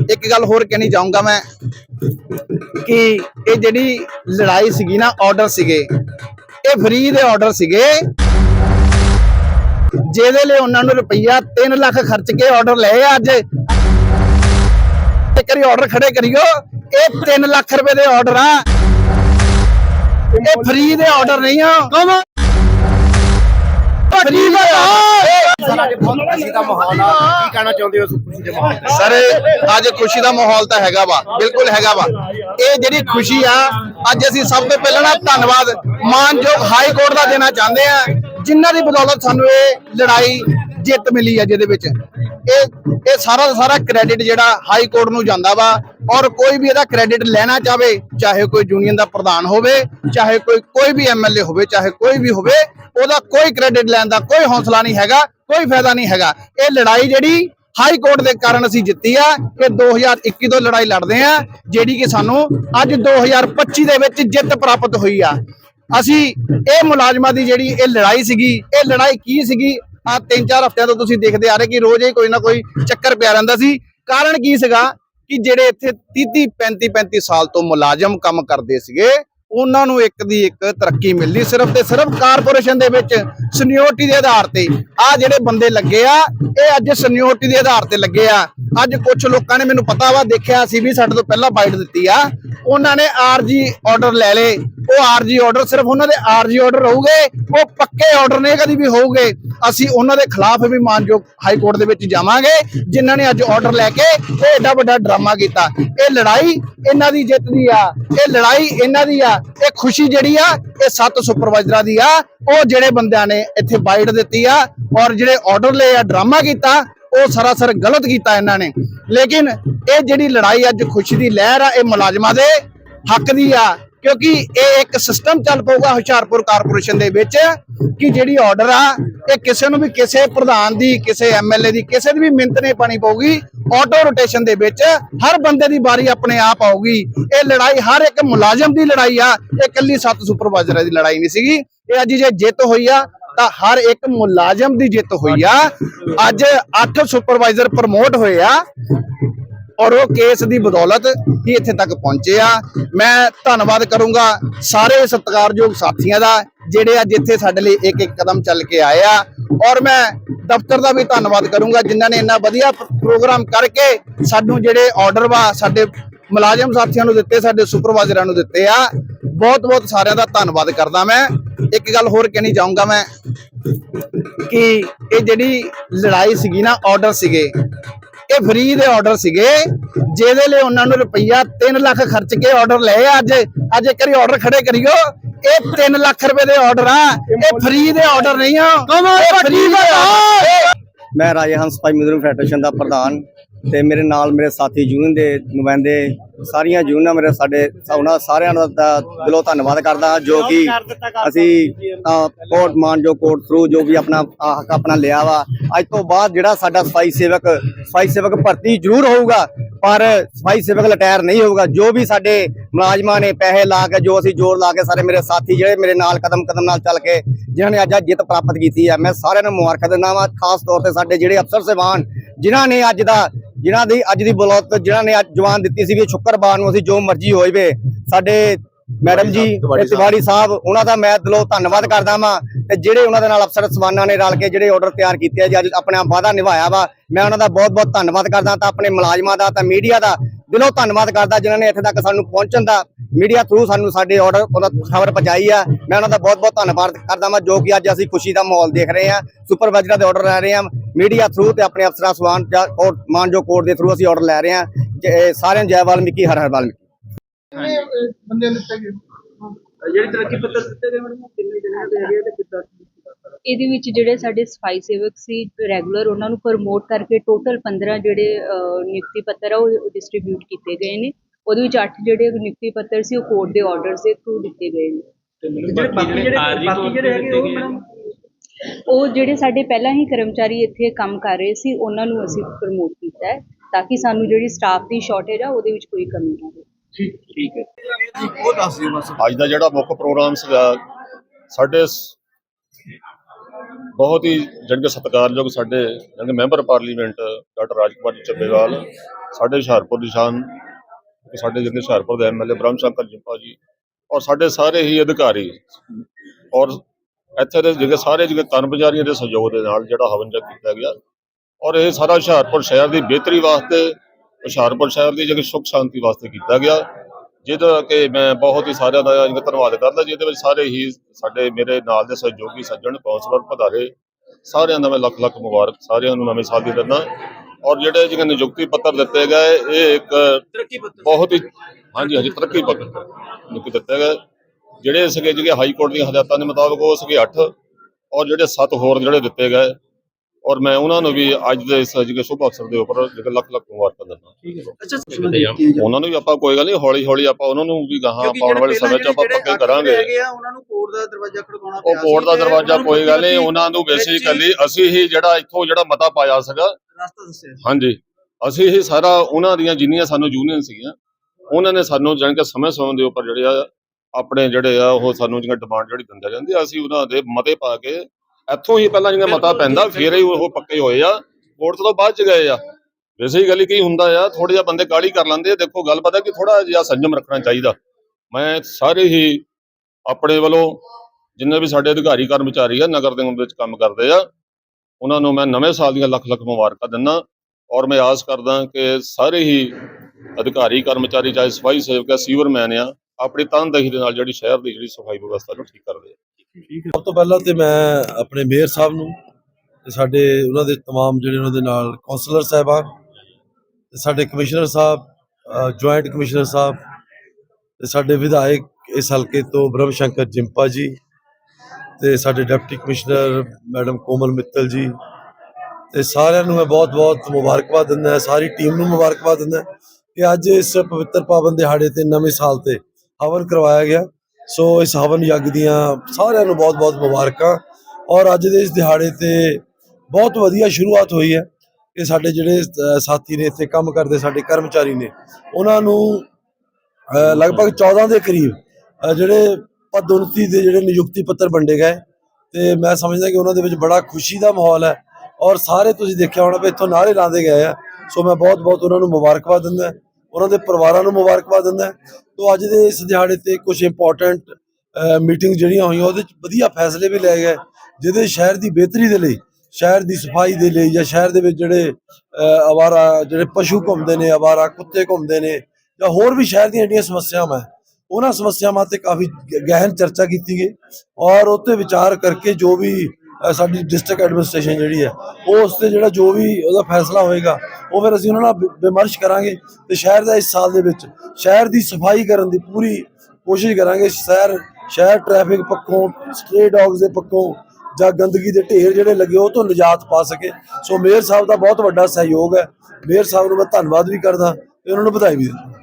ਇੱਕ ਗੱਲ ਹੋਰ ਕਹਿਣੀ ਚਾਹੂੰਗਾ ਮੈਂ ਕਿ ਇਹ ਜਿਹੜੀ ਲੜਾਈ ਸੀਗੀ ਨਾ ਆਰਡਰ ਸੀਗੇ, ਇਹ ਫ੍ਰੀ ਦੇ ਆਰਡਰ ਸੀਗੇ। ਜਿਹਦੇ ਲਈ ਉਹਨਾਂ ਨੂੰ ਰੁਪਈਆ 3 ਲੱਖ ਖਰਚ ਕੇ ਆਰਡਰ ਲਏ ਅੱਜ। ਤੇ ਕਰੀ ਆਰਡਰ ਖੜੇ ਕਰਿਓ, ਇਹ 3 ਲੱਖ ਰੁਪਏ ਦੇ ਆਰਡਰ ਆ। ਇਹ ਫ੍ਰੀ ਦੇ ਆਰਡਰ ਨਹੀਂ ਆ। ਕਮ ਫ੍ਰੀ ਦੇ ਅੱਜ ਬਹੁਤ ਖੁਸ਼ੀ ਦਾ ਮਾਹੌਲ ਆ ਕੀ ਕਹਿਣਾ ਚਾਹੁੰਦੇ ਹੋ ਇਸ ਖੁਸ਼ੀ ਦੇ ਮਾਹੌਲ ਤੇ? ਸਰ ਅੱਜ ਖੁਸ਼ੀ ਦਾ ਮਾਹੌਲ ਤਾਂ ਹੈਗਾ ਵਾ ਬਿਲਕੁਲ ਹੈਗਾ ਵਾ। ਇਹ ਜਿਹੜੀ ਖੁਸ਼ੀ ਆ ਅੱਜ ਅਸੀਂ ਸਭ ਤੋਂ ਪਹਿਲਾਂ ਨਾ ਧੰਨਵਾਦ ਮਾਨਯੋਗ ਹਾਈ ਕੋਰਟ ਦਾ ਦੇਣਾ ਚਾਹੁੰਦੇ ਆ ਜਿਨ੍ਹਾਂ ਦੀ ਬਦੌਲਤ ਸਾਨੂੰ ਇਹ ਲੜਾਈ ਜਿੱਤ ਮਿਲੀ ਆ ਜਿਹਦੇ ਵਿੱਚ। ਇਹ ਇਹ ਸਾਰਾ ਦਾ ਸਾਰਾ ਕ੍ਰੈਡਿਟ ਜਿਹੜਾ ਹਾਈ ਕੋਰਟ ਨੂੰ ਜਾਂਦਾ ਵਾ ਔਰ ਕੋਈ ਵੀ ਇਹਦਾ ਕ੍ਰੈਡਿਟ ਲੈਣਾ ਚਾਵੇ, ਚਾਹੇ ਕੋਈ ਯੂਨੀਅਨ ਦਾ ਪ੍ਰਧਾਨ ਹੋਵੇ, ਚਾਹੇ ਕੋਈ ਕੋਈ ਵੀ ਐਮਐਲਏ ਹੋਵੇ, ਚਾਹੇ ਕੋਈ ਵੀ ਹੋਵੇ, ਉਹਦਾ ਕੋਈ ਕ੍ਰੈਡਿਟ ਲੈਣ ਦਾ ਕੋਈ ਹੌਸਲਾ ਨਹੀਂ ਹੈਗਾ, ਕੋਈ ਫਾਇਦਾ ਨਹੀਂ ਹੈਗਾ। ਇਹ ਲੜਾਈ ਜਿਹੜੀ ਹਾਈ ਕੋਰਟ ਦੇ ਕਾਰਨ ਅਸੀਂ ਜਿੱਤੀ ਆ ਕਿ 2021 ਤੋਂ ਲੜਾਈ ਲੜਦੇ ਆ, ਜਿਹੜੀ ਕਿ ਸਾਨੂੰ ਅੱਜ 2025 ਦੇ ਵਿੱਚ ਜਿੱਤ ਪ੍ਰਾਪਤ ਹੋਈ ਆ। ਅਸੀਂ ਇਹ ਮੁਲਾਜ਼ਮਾਂ ਦੀ ਜਿਹੜੀ ਇਹ ਲੜਾਈ ਸੀਗੀ, ਇਹ ਲੜਾਈ ਕੀ ਸੀਗੀ ਆ ਤਿੰਨ ਚਾਰ ਹਫ਼ਤਿਆਂ ਤੋਂ ਤੁਸੀਂ ਦੇਖਦੇ ਆ ਰਹੇ ਕਿ ਰੋਜ਼ ਹੀ ਕੋਈ ਨਾ ਕੋਈ ਚੱਕਰ ਪਿਆ ਰਹਿੰਦਾ ਸੀ। ਕਾਰਨ ਕੀ ਸੀਗਾ ਕਿ ਜਿਹੜੇ ਇੱਥੇ 30 35 35 ਸਾਲ ਤੋਂ ਮੁਲਾਜ਼ਮ ਕੰਮ ਕਰਦੇ ਸੀਗੇ, ਉਹਨਾਂ ਨੂੰ ਇੱਕ ਦੀ ਇੱਕ ਤਰੱਕੀ ਮਿਲਦੀ ਸਿਰਫ ਤੇ ਸਿਰਫ ਕਾਰਪੋਰੇਸ਼ਨ ਦੇ ਵਿੱਚ ਸੀਨੀਅਰਟੀ ਦੇ ਆਧਾਰ ਤੇ। ਆ ਜਿਹੜੇ ਬੰਦੇ ਲੱਗੇ ਆ, ਇਹ ਅੱਜ ਸੀਨੀਅਰਟੀ ਦੇ ਆਧਾਰ ਤੇ ਲੱਗੇ ਆ। ਅੱਜ ਕੁਝ ਲੋਕਾਂ ਨੇ ਮੈਨੂੰ ਪਤਾ ਵਾ, ਦੇਖਿਆ ਸੀ ਵੀ ਸਾਡੇ ਤੋਂ ਪਹਿਲਾਂ ਬਾਈਟ ਦਿੱਤੀ ਆ। ਉਹਨਾਂ ਨੇ ਆਰਜੀ ਆਰਡਰ ਲੈ ਲਏ। ਉਹ ਆਰਜੀ ਆਰਡਰ ਸਿਰਫ ਉਹਨਾਂ ਦੇ ਆਰਜੀ ਆਰਡਰ ਰਹੂਗੇ, ਉਹ ਪੱਕੇ ਆਰਡਰ ਨੇ, ਕਦੀ ਵੀ ਹੋਊਗੇ। ਅਸੀਂ ਉਹਨਾਂ ਦੇ ਖਿਲਾਫ ਵੀ ਮਾਨਯੋਗ ਹਾਈ ਕੋਰਟ ਦੇ ਵਿੱਚ ਜਾਵਾਂਗੇ, ਜਿਨ੍ਹਾਂ ਨੇ ਅੱਜ ਆਰਡਰ ਲੈ ਕੇ ਇਹ ਏਡਾ ਵੱਡਾ ਡਰਾਮਾ ਕੀਤਾ। ਇਹ ਲੜਾਈ ਇਹਨਾਂ ਦੀ ਜਿੱਤ ਦੀ ਆ, ਇਹ ਲੜਾਈ ਇਹਨਾਂ ਦੀ ਆ, ਇਹ ਖੁਸ਼ੀ ਜਿਹੜੀ ਆ, ਇਹ ਸੱਤ ਸੁਪਰਵਾਈਜ਼ਰਾਂ ਦੀ ਆ, ਉਹ ਜਿਹੜੇ ਬੰਦਿਆਂ ਨੇ ਇੱਥੇ ਬਾਈਟ ਦਿੱਤੀ ਆ, ਔਰ ਜਿਹੜੇ ਆਰਡਰ ਲਏ ਆ, ਡਰਾਮਾ ਕੀਤਾ, ਉਹ ਸਰਾਸਰ ਗਲਤ ਕੀਤਾ ਇਹਨਾਂ ਨੇ। ਲੇਕਿਨ ਇਹ ਜਿਹੜੀ ਲੜਾਈ ਅੱਜ ਖੁਸ਼ੀ ਦੀ ਲਹਿਰ ਆ, ਇਹ ਮੁਲਾਜ਼ਮਾਂ ਦੇ ਹੱਕ ਦੀ ਆ ਕਿਉਂਕਿ ਇਹ ਇੱਕ ਸਿਸਟਮ ਚੱਲ ਪਊਗਾ ਹੁਸ਼ਿਆਰਪੁਰ ਕਾਰਪੋਰੇਸ਼ਨ ਦੇ ਵਿੱਚ ਕਿ ਜਿਹੜੀ ਆਰਡਰ ਆ, ਇਹ ਕਿਸੇ ਨੂੰ ਵੀ ਕਿਸੇ ਪ੍ਰਧਾਨ ਦੀ, ਕਿਸੇ ਐਮਐਲਏ ਦੀ, ਕਿਸੇ ਦੀ ਵੀ ਮਿੰਤ ਨਹੀਂ ਪਾਣੀ ਪਊਗੀ। ਆਟੋ ਰੋਟੇਸ਼ਨ ਦੇ ਵਿੱਚ ਹਰ ਬੰਦੇ ਦੀ ਵਾਰੀ ਆਪਣੇ ਆਪ ਆਊਗੀ। ਇਹ ਲੜਾਈ ਹਰ ਇੱਕ ਮੁਲਾਜ਼ਮ ਦੀ ਲੜਾਈ ਆ। ਇਹ ਇਕੱਲੀ ਸੱਤ ਸੁਪਰਵਾਈਜ਼ਰਾਂ ਦੀ ਲੜਾਈ ਨਹੀਂ ਸੀਗੀ। ਇਹ ਅੱਜ ਜੇ ਜਿੱਤ ਹੋਈ ਆ, ਤਾਂ ਹਰ ਇੱਕ ਮੁਲਾਜ਼ਮ ਦੀ ਜਿੱਤ ਹੋਈ ਆ। ਅੱਜ 8 ਸੁਪਰਵਾਈਜ਼ਰ ਪ੍ਰਮੋਟ ਹੋਏ ਆ। ਔਰ ਉਹ ਕੇਸ ਦੀ ਬਦੌਲਤ ਹੀ ਇੱਥੇ ਤੱਕ ਪਹੁੰਚੇ ਆ। ਮੈਂ ਧੰਨਵਾਦ ਕਰੂੰਗਾ ਸਾਰੇ ਸਤਿਕਾਰਯੋਗ ਸਾਥੀਆਂ ਦਾ, ਜਿਹੜੇ ਅੱਜ ਇੱਥੇ ਸਾਡੇ ਲਈ ਇੱਕ ਇੱਕ ਕਦਮ ਚੱਲ ਕੇ ਆਏ ਆ। ਔਰ ਮੈਂ ਦਫ਼ਤਰ ਦਾ ਵੀ ਧੰਨਵਾਦ ਕਰੂੰਗਾ, ਜਿਨ੍ਹਾਂ ਨੇ ਇੰਨਾ ਵਧੀਆ ਪ੍ਰੋਗਰਾਮ ਕਰਕੇ ਸਾਨੂੰ ਜਿਹੜੇ ਆਰਡਰ ਵਾ ਸਾਡੇ ਮੁਲਾਜ਼ਮ ਸਾਥੀਆਂ ਨੂੰ ਦਿੱਤੇ, ਸਾਡੇ ਸੁਪਰਵਾਈਜ਼ਰਾਂ ਨੂੰ ਦਿੱਤੇ ਆ। ਬਹੁਤ ਬਹੁਤ ਸਾਰਿਆਂ ਦਾ ਧੰਨਵਾਦ ਕਰਦਾ ਮੈਂ। ਇੱਕ ਗੱਲ ਹੋਰ ਕਹਿਣੀ ਚਾਹੂੰਗਾ ਮੈਂ ਕਿ ਇਹ ਜਿਹੜੀ ਲੜਾਈ ਸੀਗੀ ਨਾ ਆਰਡਰ ਸੀਗੇ ਇਹ ਫ੍ਰੀ ਦੇ ਆਰਡਰ ਸੀਗੇ। ਜਿਹਦੇ ਲਈ ਉਹਨਾਂ ਨੂੰ ਰੁਪਈਆ 3 ਲੱਖ ਖਰਚ ਕੇ ਆਰਡਰ ਲਏ ਅੱਜ। ਅੱਜ ਇੱਕ ਵਾਰੀ ਆਰਡਰ ਖੜੇ ਕਰਿਓ। ਇਹ 3 ਲੱਖ ਰੁਪਏ ਦੇ ਆਰਡਰ ਆ। ਇਹ ਫ੍ਰੀ ਦੇ ਆਰਡਰ ਨਹੀਂ ਆ। ਇਹ ਫ੍ਰੀ ਦੇ order- ਮੈਂ ਰਾਜੇ ਹੰਸ ਭਾਈ ਮਿਜ਼ਰਮ ਫੈਡਰੇਸ਼ਨ ਦਾ ਪ੍ਰਧਾਨ। ਤੇ ਮੇਰੇ ਨਾਲ ਮੇਰੇ ਸਾਥੀ ਯੂਨੀਅਨ ਦੇ ਨੁਮਾਇੰਦੇ ਸਾਰੀਆਂ ਯੂਨੀਅਨਾਂ ਮੇਰੇ ਸਾਡੇ ਉਹਨਾਂ ਸਾਰਿਆਂ ਦਾ ਦਿਲੋਂ ਧੰਨਵਾਦ ਕਰਦਾ ਹਾਂ ਜੋ ਕਿ ਅਸੀਂ ਕੋਰਟ ਮਾਨ ਜੋ ਕੋਰਟ ਥਰੂ ਜੋ ਵੀ ਆਪਣਾ ਹੱਕ ਆਪਣਾ ਲਿਆ ਵਾ ਅੱਜ ਤੋਂ ਬਾਅਦ ਜਿਹੜਾ ਸਾਡਾ ਸਫ਼ਾਈ ਸੇਵਕ ਸਫ਼ਾਈ ਸੇਵਕ ਭਰਤੀ ਜ਼ਰੂਰ ਹੋਊਗਾ ਪਰ ਸਫ਼ਾਈ ਸੇਵਕ ਲਟਾਇਰ ਨਹੀਂ ਹੋਊਗਾ ਜੋ ਵੀ ਸਾਡੇ ਮੁਲਾਜ਼ਮਾਂ ਨੇ ਪੈਸੇ ਲਾ ਕੇ ਜੋ ਅਸੀਂ ਜ਼ੋਰ ਲਾ ਕੇ ਸਾਰੇ ਮੇਰੇ ਸਾਥੀ ਜਿਹੜੇ ਮੇਰੇ ਨਾਲ ਕਦਮ ਕਦਮ ਨਾਲ ਚੱਲ ਕੇ ਜਿਨ੍ਹਾਂ ਨੇ ਅੱਜ ਆਹ ਜਿੱਤ ਪ੍ਰਾਪਤ ਕੀਤੀ ਹੈ ਮੈਂ ਸਾਰਿਆਂ ਨੂੰ ਮੁਬਾਰਕਾਂ ਦਿੰਦਾ ਵਾਂ ਖਾਸ ਤੌਰ ਤੇ ਸਾਡੇ ਜਿਹੜੇ ਅਫਸਰ ਸਹਿਬਾਨ ਜਿਨ੍ਹਾਂ ਨੇ ਅੱਜ ਦਾ ਜਿਨ੍ਹਾਂ ਦੀ ਅੱਜ ਦੀ ਬਲੌਤ ਜਿਨ੍ਹਾਂ ਨੇ ਅੱਜ ਜਵਾਨ ਦਿੱਤੀ ਸੀ ਵੀ ਸ਼ੁੱਕਰਵਾਰ ਨੂੰ ਅਸੀਂ ਜੋ ਮਰਜ਼ੀ ਹੋਈ ਵੇ ਸਾਡੇ ਮੈਡਮ ਜੀ ਤੇ ਤਿਵਾੜੀ ਸਾਹਿਬ ਉਹਨਾਂ ਦਾ ਮੈਂ ਦਿਲੋਂ ਧੰਨਵਾਦ ਕਰਦਾ ਵਾਂ ਤੇ ਜਿਹੜੇ ਉਹਨਾਂ ਦੇ ਨਾਲ ਅਫਸਰ ਸਵਾਨਾਂ ਨੇ ਰਲ ਕੇ ਜਿਹੜੇ ਆਰਡਰ ਤਿਆਰ ਕੀਤੇ ਆ ਜੀ ਅੱਜ ਆਪਣਾ ਵਾਅਦਾ ਨਿਭਾਇਆ ਵਾ ਮੈਂ ਉਹਨਾਂ ਦਾ ਬਹੁਤ ਬਹੁਤ ਧੰਨਵਾਦ ਕਰਦਾ ਤਾਂ ਆਪਣੇ ਮੁਲਾਜ਼ਮਾਂ ਦਾ ਤਾਂ ਮੀਡੀਆ ਦਾ ਦਿਲੋਂ ਧੰਨਵਾਦ ਕਰਦਾ ਜਿਨ੍ਹਾਂ ਨੇ ਇੱਥੇ ਤੱਕ ਸਾਨੂੰ ਪਹੁੰਚਣ ਦਾ ਮੀਡੀਆ ਥਰੂ ਸਾਨੂੰ ਸਾਡੇ ਆਰਡਰ ਉਹਦਾ ਖਬਰ ਪਹੁੰਚਾਈ ਆ। ਮੈਂ ਉਹਨਾਂ ਦਾ ਬਹੁਤ ਬਹੁਤ ਧੰਨਵਾਦ ਕਰਦਾ ਵਾਂ ਜੋ ਕਿ ਅੱਜ ਅਸੀਂ ਖੁਸ਼ੀ ਦਾ ਮਾਹੌਲ ਦੇਖ ਰਹੇ ਹਾਂ। ਸੁਪਰਵਾਈਜ਼ਰਾਂ ਦੇ ਆਰਡਰ ਲੈ ਰਹੇ ਹਾਂ। ਮੀਡੀਆ ਥਰੂ ਤੇ ਆਪਣੇ ਅਫਸਰਾਂ ਸਵਾਨ ਜਾਂ ਕੋਰਟ ਮਾਨਜੋ ਕੋਰਟ ਦੇ ਥਰੂ ਅਸੀਂ ਆਰਡਰ ਲੈ ਰਹੇ ਹਾਂ। ਕਿ ਸਾਰਿਆਂ ਨੂੰ ਜੈ ਵਾਲਮੀਕੀ ਹਰ ਹਰ ਵਾਲਮੀਕੀ। ਜਿਹੜੀ ਤਰੱਕੀ ਪੱਤਰ ਦਿੱਤੇ ਗਏ ਮੈਡਮ ਕਿੰਨੇ ਜਣਿਆਂ ਦੇ ਹੈਗੇ ਤੇ ਕਿੱਦਾਂ? ਇਹਦੇ ਵਿੱਚ ਜਿਹੜੇ ਸਾਡੇ ਸਫ਼ਾਈ ਸੇਵਕ ਸੀ ਰੈਗੂਲਰ ਉਹਨਾਂ ਨੂੰ ਪ੍ਰਮੋਟ ਕਰਕੇ ਟੋਟਲ 15 ਜਿਹੜੇ ਨਿਯੁਕਤੀ ਪੱਤਰ ਆ ਉਹ ਡਿਸਟ੍ਰੀਬਿਊਟ ਕੀਤੇ ਗਏ ਨੇ। ਉਹਦੇ ਵਿੱਚ 8 ਜਿਹੜੇ ਨਿਯੁਕਤੀ ਪੱਤਰ ਸੀ ਉਹ ਕੋਰਟ ਦੇ ਆਰਡਰਸ ਦੇ ਥਰੂ ਦਿੱਤੇ ਗਏ ਨੇ। ਉਹ ਜਿਹੜੇ ਸਾਡੇ ਪਹਿਲਾਂ ਹੀ ਕਰਮਚਾਰੀ ਇੱਥੇ ਕੰਮ ਕਰ ਰਹੇ ਸੀ ਉਹਨਾਂ ਨੂੰ ਅਸੀਂ ਪ੍ਰਮੋਟ ਕੀਤਾ ਹੈ ਤਾਂ ਕਿ ਸਾਨੂੰ ਜਿਹੜੀ ਸਟਾਫ ਦੀ ਸ਼ਾਰਟੇਜ ਆ ਉਹਦੇ ਵਿੱਚ ਕੋਈ ਕਮੀ ਨਾ ਹੋਵੇ। ਠੀਕ ਹੈ। ਅੱਜ ਦਾ ਜਿਹੜਾ ਮੁੱਖ ਪ੍ਰੋਗਰਾਮ ਸੀਗਾ ਸਾਡੇ ਬਹੁਤ ਹੀ ਜਾਣੀ ਸਤਿਕਾਰਯੋਗ ਸਾਡੇ, ਜਾਣੀ ਮੈਂਬਰ ਪਾਰਲੀਮੈਂਟ ਡਾਕਟਰ ਰਾਜਕੁਮਾਰ ਜੀ ਚੱਬੇਵਾਲ, ਸਾਡੇ ਹੁਸ਼ਿਆਰਪੁਰ ਨਿਸ਼ਾਨ ਸਾਡੇ ਜਿਹੜੇ ਹੁਸ਼ਿਆਰਪੁਰ ਦੇ ਐਮਐਲਏ ਬ੍ਰਹਮ ਸ਼ੰਕਰ ਜਿੰਪਾ ਜੀ, ਔਰ ਸਾਡੇ ਸਾਰੇ ਹੀ ਅਧਿਕਾਰੀ, ਔਰ ਇੱਥੇ ਦੇ ਜਿਹੜੇ ਸਾਰੇ ਜਿਹੜੇ ਕਰਮਚਾਰੀਆਂ ਦੇ ਸਹਿਯੋਗ ਦੇ ਨਾਲ ਜਿਹੜਾ ਹਵਨ ਜਗ ਕੀਤਾ ਗਿਆ, ਔਰ ਇਹ ਸਾਰਾ ਹੁਸ਼ਿਆਰਪੁਰ ਸ਼ਹਿਰ ਦੀ ਬਿਹਤਰੀ ਵਾਸਤੇ, ਹੁਸ਼ਿਆਰਪੁਰ ਸ਼ਹਿਰ ਦੀ ਜਿਹੜੀ ਸੁੱਖ ਸ਼ਾਂਤੀ ਵਾਸਤੇ ਕੀਤਾ ਗਿਆ ਜਿਹਦਾ ਕਿ ਮੈਂ ਬਹੁਤ ਹੀ ਸਾਰਿਆਂ ਦਾ ਧੰਨਵਾਦ ਕਰਦਾ ਜਿਹਦੇ ਵਿੱਚ ਸਾਰੇ ਹੀ ਸਾਡੇ ਮੇਰੇ ਨਾਲ ਦੇ ਸਹਿਯੋਗੀ ਸੱਜਣ ਕੌਂਸਲਰ ਪਧਾਰੇ ਸਾਰਿਆਂ ਦਾ ਮੈਂ ਲੱਖ ਲੱਖ ਮੁਬਾਰਕ ਸਾਰਿਆਂ ਨੂੰ ਨਵੇਂ ਸਾਲ ਦੀ ਦਿੰਦਾ। ਔਰ ਜਿਹੜੇ ਜਿਹੜੇ ਨਿਯੁਕਤੀ ਪੱਤਰ ਦਿੱਤੇ ਗਏ ਇਹ ਇੱਕ ਤਰੱਕੀ ਪੱਤਰ। ਬਹੁਤ ਹੀ ਹਾਂਜੀ ਹਾਂਜੀ ਤਰੱਕੀ ਪੱਤਰ ਨਿਯੁਕਤੀ ਦਿੱਤੇ ਗਏ। ਜਿਹੜੇ ਸੀਗੇ ਜਿਹੜੇ ਹਾਈ ਕੋਰਟ ਦੀਆਂ ਹਦਾਇਤਾਂ ਦੇ ਮੁਤਾਬਕ ਉਹ ਸੀਗੇ 8 ਔਰ ਜਿਹੜੇ 7 ਹੋਰ ਜਿਹੜੇ ਦਿੱਤੇ ਗਏ। ਔਰ ਮੈਂ ਉਹਨਾਂ ਨੂੰ ਵੀ ਅੱਜ ਦੇ ਇਸ ਜਿਹੜੇ ਸ਼ੁਭ ਅਵਸਰ ਦੇ ਉੱਪਰ ਜਿਹੜੇ ਲੱਖ ਲੱਖ ਮੁਬਾਰਕਾਂ ਦਿੰਦਾ। ਅੱਛਾ ਉਹਨਾਂ ਨੂੰ ਵੀ ਆਪਾਂ ਕੋਈ ਗੱਲ ਨਹੀਂ ਹੌਲੀ ਹੌਲੀ ਆਪਾਂ ਉਹਨਾਂ ਨੂੰ ਵੀ ਗਾਹਾਂ ਪਾਉਣ ਵਾਲੇ ਜਿਹੜੇ ਸਮੇਂ 'ਚ ਆਪਾਂ ਜਿਹੜੇ ਪੱਕੇ ਕਰਾਂਗੇ। ਉਹਨਾਂ ਨੂੰ ਕੋਰਟ ਦਾ ਦਰਵਾਜ਼ਾ ਖੜਕਾਉਣਾ ਉਹ ਕੋਰਟ ਦਾ ਦਰਵਾਜ਼ਾ ਕੋਈ ਗੱਲ ਨਹੀਂ ਉਹਨਾਂ ਨੂੰ ਬੇਸਿਕਲੀ ਅਸੀਂ ਹੀ ਜਿਹੜਾ ਇੱਥੋਂ ਜਿਹੜਾ ਮਤਾ ਪਾਇਆ ਸੀਗਾ। ਰਸਤਾ ਦੱਸਿਆ ਹਾਂਜੀ। ਅਸੀਂ ਇਹ ਸਾਰਾ ਉਹਨਾਂ ਦੀਆਂ ਜਿੰਨੀਆਂ ਸਾਨੂੰ ਯੂਨੀਅਨ ਸੀਗੀਆਂ ਉਹਨਾਂ ਨੇ ਸਾਨੂੰ ਜਾਣ ਕੇ ਸਮੇਂ ਸਮੇਂ ਦੇ ਉੱਪਰ ਜਿਹੜੇ ਆ ਆਪਣੇ ਜਿਹੜੇ ਆ ਉਹ ਸਾਨੂੰ ਜਿਹੜੀਆਂ ਡਿਮਾਂਡ ਜਿਹੜੀ ਦਿੰਦੇ ਜਾਂਦੇ ਆ ਅਸੀਂ ਉਹਨਾਂ ਦੇ ਮਤੇ ਪਾ ਕੇ ਇੱਥੋਂ ਹੀ ਪਹਿਲਾਂ ਜਿਹੜਾ ਮਤਾ ਪੈਂਦਾ ਫਿਰ ਹੀ ਉਹ ਪੱਕੇ ਹੋਏ ਆ। ਕੋਰਟ ਤੋਂ ਬਾਅਦ ਚ ਗਏ ਆ। ਬੇਸਿਕਲੀ ਕੀ ਹੁੰਦਾ ਆ ਥੋੜੇ ਜਿਹਾ ਬੰਦੇ ਕਾਲੀ ਕਰ ਲੈਂਦੇ ਆ। ਦੇਖੋ ਗੱਲ ਪਤਾ ਕਿ ਥੋੜਾ ਜਿਹਾ ਸੰਜਮ ਰੱਖਣਾ ਚਾਹੀਦਾ। ਮੈਂ ਸਾਰੇ ਹੀ ਆਪਣੇ ਵੱਲੋਂ ਜਿੰਨੇ ਵੀ ਸਾਡੇ ਅਧਿਕਾਰੀ ਕਰਮਚਾਰੀ ਆ ਨਗਰ ਨਿਗਮ ਵਿੱਚ ਕੰਮ ਕਰਦੇ ਆ ਉਹਨਾਂ ਨੂੰ ਮੈਂ ਨਵੇਂ ਸਾਲ ਦੀਆਂ ਲੱਖ ਲੱਖ ਮੁਬਾਰਕਾਂ ਦਿੰਦਾ ਔਰ ਮੈਂ ਆਸ ਕਰਦਾ ਕਿ ਸਾਰੇ ਹੀ ਅਧਿਕਾਰੀ ਕਰਮਚਾਰੀ ਚਾਹੇ ਸਫ਼ਾਈ ਸੇਵਕ ਆ ਸੀਵਰਮੈਨ ਆ ਆਪਣੀ ਤਨਦੇਹੀ ਦੇ ਨਾਲ ਜਿਹੜੀ ਸ਼ਹਿਰ ਦੀ ਜਿਹੜੀ ਸਫ਼ਾਈ ਵਿਵਸਥਾ ਨੂੰ ਠੀਕ ਕਰਦੇ ਆ। ਸਭ ਤੋਂ ਪਹਿਲਾਂ ਤੇ ਮੈਂ ਆਪਣੇ ਮੇਅਰ ਸਾਹਿਬ ਨੂੰ ਤੇ ਸਾਡੇ ਉਹਨਾਂ ਦੇ तमाम ਜਿਹੜੇ ਉਹਨਾਂ ਦੇ ਨਾਲ ਕਾਉਂਸਲਰ ਸਾਹਿਬਾਨ ਤੇ ਸਾਡੇ ਕਮਿਸ਼ਨਰ ਸਾਹਿਬ ਜੁਆਇੰਟ ਕਮਿਸ਼ਨਰ ਸਾਹਿਬ ਤੇ ਸਾਡੇ ਵਿਧਾਇਕ ਇਸ ਹਲਕੇ ਤੋਂ ਬ੍ਰਹਮ ਸ਼ੰਕਰ ਜਿੰਪਾ ਜੀ ਤੇ ਸਾਡੇ deputy commissioner madam Komal Mittal ji ਤੇ ਸਾਰਿਆਂ ਨੂੰ ਮੈਂ ਬਹੁਤ-ਬਹੁਤ ਮੁਬਾਰਕਬਾਦ ਦਿੰਦਾ ਹਾਂ ਸਾਰੀ ਟੀਮ ਨੂੰ ਮੁਬਾਰਕਬਾਦ ਦਿੰਦਾ ਹਾਂ ਕਿ ਅੱਜ ਇਸ ਪਵਿੱਤਰ ਪਾਵਨ ਦਿਹਾੜੇ ਤੇ ਨਵੇਂ ਸਾਲ ਤੇ ਹਵਨ ਕਰਵਾਇਆ ਗਿਆ ਸੋ ਇਸ ਹਵਨ ਯੱਗ ਦੀਆਂ ਸਾਰਿਆਂ ਨੂੰ ਬਹੁਤ-ਬਹੁਤ ਮੁਬਾਰਕਾਂ। ਔਰ ਅੱਜ ਦੇ ਇਸ ਦਿਹਾੜੇ ਤੇ ਬਹੁਤ ਵਧੀਆ ਸ਼ੁਰੂਆਤ ਹੋਈ ਹੈ ਕਿ ਸਾਡੇ ਜਿਹੜੇ ਸਾਥੀ ਨੇ ਇੱਥੇ ਕੰਮ ਕਰਦੇ, ਸਾਡੇ ਕਰਮਚਾਰੀ ਨੇ, ਉਹਨਾਂ ਨੂੰ ਲਗਭਗ 14 ਦੇ ਕਰੀਬ ਜਿਹੜੇ ਪਦੋਨਤੀ ਦੇ ਜਿਹੜੇ ਨਿਯੁਕਤੀ ਪੱਤਰ ਵੰਡੇ ਗਏ। ਤੇ ਮੈਂ ਸਮਝਦਾ ਕਿ ਉਹਨਾਂ ਦੇ ਵਿੱਚ ਬੜਾ ਖੁਸ਼ੀ ਦਾ ਮਾਹੌਲ ਹੈ। ਔਰ ਸਾਰੇ ਤੁਸੀਂ ਦੇਖਿਆ ਹੋਣਾ ਵੀ ਇੱਥੋਂ ਨਾਰੇ ਲਾਉਂਦੇ ਗਏ ਆ। ਸੋ ਮੈਂ ਬਹੁਤ-ਬਹੁਤ ਉਹਨਾਂ ਨੂੰ ਮੁਬਾਰਕਬਾਦ ਦਿੰਦਾ। ਉਹਨਾਂ ਦੇ ਪਰਿਵਾਰਾਂ ਨੂੰ ਮੁਬਾਰਕਬਾਦ ਦਿੰਦਾ ਤੋਂ ਅੱਜ ਦੇ ਇਸ ਦਿਹਾੜੇ ਤੇ ਕੁਝ ਇੰਪੋਰਟੈਂਟ ਮੀਟਿੰਗ ਜਿਹੜੀਆਂ ਹੋਈਆਂ ਉਹਦੇ ਵਿੱਚ ਵਧੀਆ ਫੈਸਲੇ ਵੀ ਲਏ ਗਏ ਜਿਹਦੇ ਸ਼ਹਿਰ ਦੀ ਬਿਹਤਰੀ ਦੇ ਲਈ ਸ਼ਹਿਰ ਦੀ ਸਫ਼ਾਈ ਦੇ ਲਈ ਜਾਂ ਸ਼ਹਿਰ ਦੇ ਵਿੱਚ ਜਿਹੜੇ ਅਹ, ਅਵਾਰਾ ਜਿਹੜੇ ਪਸ਼ੂ ਘੁੰਮਦੇ ਨੇ ਅਵਾਰਾ ਕੁੱਤੇ ਘੁੰਮਦੇ ਨੇ ਜਾਂ ਹੋਰ ਵੀ ਸ਼ਹਿਰ ਦੀਆਂ ਜਿਹੜੀਆਂ ਸਮੱਸਿਆਵਾਂ ਉਹਨਾਂ ਸਮੱਸਿਆਵਾਂ ਤੇ ਕਾਫੀ ਗ- ਗਹਿਨ ਚਰਚਾ ਕੀਤੀ ਗਈ ਔਰ ਉੱਤੇ ਵਿਚਾਰ ਕਰਕੇ ਜੋ ਵੀ ਸਾਡੀ ਡਿਸਟ੍ਰਿਕਟ ਐਡਮਿਨਿਸਟ੍ਰੇਸ਼ਨ ਜਿਹੜੀ ਹੈ, ਉਹ ਉਸ ਤੇ ਜਿਹੜਾ ਜੋ ਵੀ ਉਹਦਾ ਫੈਸਲਾ ਹੋਏਗਾ, ਉਹ ਫਿਰ ਅਸੀਂ ਉਹਨਾਂ ਨਾਲ ਵਿ- ਵਿਮਰਸ਼ ਕਰਾਂਗੇ ਤੇ ਸ਼ਹਿਰ ਦਾ ਇਸ ਸਾਲ ਦੇ ਵਿੱਚ ਸ਼ਹਿਰ ਦੀ ਸਫ਼ਾਈ ਕਰਨ ਦੀ ਪੂਰੀ ਕੋਸ਼ਿਸ਼ ਕਰਾਂਗੇ। ਸ਼ਹਿਰ ਸ਼ਹਿਰ ਟ੍ਰੈਫਿਕ ਪੱਖੋਂ ਸਟ੍ਰੇ ਡੌਗਸ ਦੇ ਪੱਖੋਂ ਜਾਂ ਗੰਦਗੀ ਦੇ ਢੇਰ ਜਿਹੜੇ ਲੱਗੇ, ਉਹ ਤੋਂ ਨਿਜਾਤ ਪਾ ਸਕੇ। ਸੋ ਮੇਅਰ ਸਾਹਿਬ ਦਾ ਬਹੁਤ ਵੱਡਾ ਸਹਿਯੋਗ ਹੈ। ਮੇਅਰ ਸਾਹਿਬ ਨੂੰ ਮੈਂ ਧੰਨਵਾਦ ਵੀ ਕਰਦਾ ਤੇ ਉਹਨਾਂ ਨੂੰ ਵਧਾਈ ਵੀ ਦਿੰਦਾ।